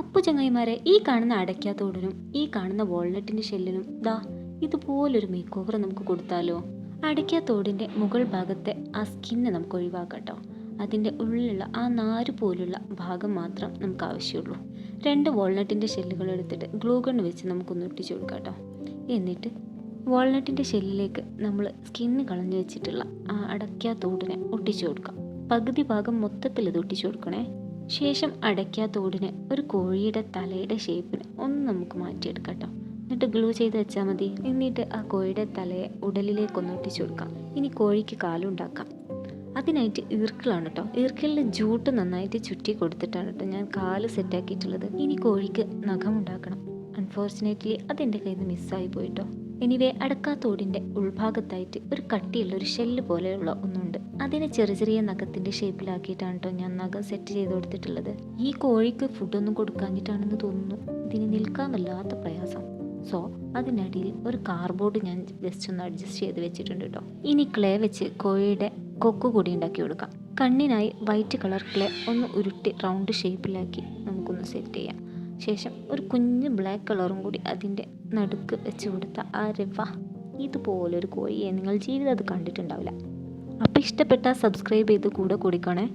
അപ്പോൾ ചങ്ങായിമാരെ ഈ കാണുന്ന അടയ്ക്കാത്തോടിനും ഈ കാണുന്ന വാൾനട്ടിന്റെ ഷെല്ലിനും ദാ ഇതുപോലൊരു മേക്ക് ഓവർ നമുക്ക് കൊടുത്താലോ? അടയ്ക്കാത്തോടിന്റെ മുകൾ ഭാഗത്തെ ആ സ്കിന്ന് നമുക്ക് ഒഴിവാക്കട്ടോ. കേട്ടോ അതിന്റെ ഉള്ളിലുള്ള ആ നാര് പോലുള്ള ഭാഗം മാത്രം നമുക്ക് ആവശ്യമുള്ളൂ. രണ്ട് വാൾനട്ടിന്റെ ഷെല്ലുകൾ എടുത്തിട്ട് ഗ്ലൂഗൺ വെച്ച് നമുക്കൊന്ന് ഒട്ടിച്ചു കൊടുക്കാം എന്നിട്ട് വാൾനട്ടിന്റെ ഷെല്ലിലേക്ക് നമ്മൾ സ്കിന്ന് കളഞ്ഞു വെച്ചിട്ടുള്ള ആ അടയ്ക്കാത്തോടിനെ ഒട്ടിച്ചു കൊടുക്കാം. പകുതി ഭാഗം മൊത്തത്തിൽ ഇത് ഒട്ടിച്ചു കൊടുക്കണേ. ശേഷം അടയ്ക്കാത്തോടിനെ ഒരു കോഴിയുടെ തലയുടെ ഷേപ്പിന് ഒന്ന് നമുക്ക് മാറ്റിയെടുക്കട്ടോ കേട്ടോ. എന്നിട്ട് ഗ്ലൂ ചെയ്ത് വെച്ചാൽ മതി. എന്നിട്ട് ആ കോഴിയുടെ തലയെ ഉടലിലേക്കൊന്ന് ഒട്ടിച്ചു കൊടുക്കാം. ഇനി കോഴിക്ക് കാലുണ്ടാക്കാം അതിനായിട്ട് ഈർക്കിളാണ് കേട്ടോ. ഈർക്കിളിൽ ജൂട്ട് നന്നായിട്ട് ചുറ്റി കൊടുത്തിട്ടാണ് കേട്ടോ ഞാൻ കാൽ സെറ്റാക്കിയിട്ടുള്ളത് ഇനി കോഴിക്ക് നഖം ഉണ്ടാക്കണം. അൺഫോർച്ചുനേറ്റ്ലി അതെന്റെ കയ്യിൽ നിന്ന് മിസ്സായി പോയിട്ടോ എനിവേ അടക്കാത്തോടിന്റെ ഉൾഭാഗത്തായിട്ട് ഒരു കട്ടിയുള്ള ഒരു ഷെല്ല് പോലെയുള്ള ഒന്നുണ്ട്. അതിനെ ചെറിയ ചെറിയ നഖത്തിന്റെ ഷേപ്പിലാക്കിയിട്ടാണ് കേട്ടോ ഞാൻ നഖം സെറ്റ് ചെയ്ത് കൊടുത്തിട്ടുള്ളത്. ഈ കോഴിക്ക് ഫുഡൊന്നും കൊടുക്കാഞ്ഞിട്ടാണെന്ന് തോന്നുന്നു. ഇതിന് നിൽക്കാൻ വല്ലാത്ത പ്രയാസം. സോ അതിനടിയിൽ ഒരു കാർബോർഡ് ഞാൻ ജസ്റ്റ് ഒന്ന് അഡ്ജസ്റ്റ് ചെയ്ത് വെച്ചിട്ടുണ്ട് കേട്ടോ ഇനി ക്ലേ വെച്ച് കോഴിയുടെ കൊക്കു കൂടി ഉണ്ടാക്കി കൊടുക്കാം. കണ്ണിനായി വൈറ്റ് കളർ ക്ലേ ഒന്ന് ഉരുട്ടി റൗണ്ട് ഷേപ്പിലാക്കി നമുക്കൊന്ന് സെറ്റ് ചെയ്യാം. ശേഷം ഒരു കുഞ്ഞ് ബ്ലാക്ക് കളറും കൂടി അതിന്റെ നടുക്ക് വെച്ച് കൊടുത്ത ആ രവ ഇതുപോലൊരു കോഴിയെ നിങ്ങൾ ജീവിതം അത് കണ്ടിട്ടുണ്ടാവില്ല. അപ്പോൾ ഇഷ്ടപ്പെട്ടാൽ സബ്സ്ക്രൈബ് ചെയ്ത് കൂടെ കൂടിക്കണേ.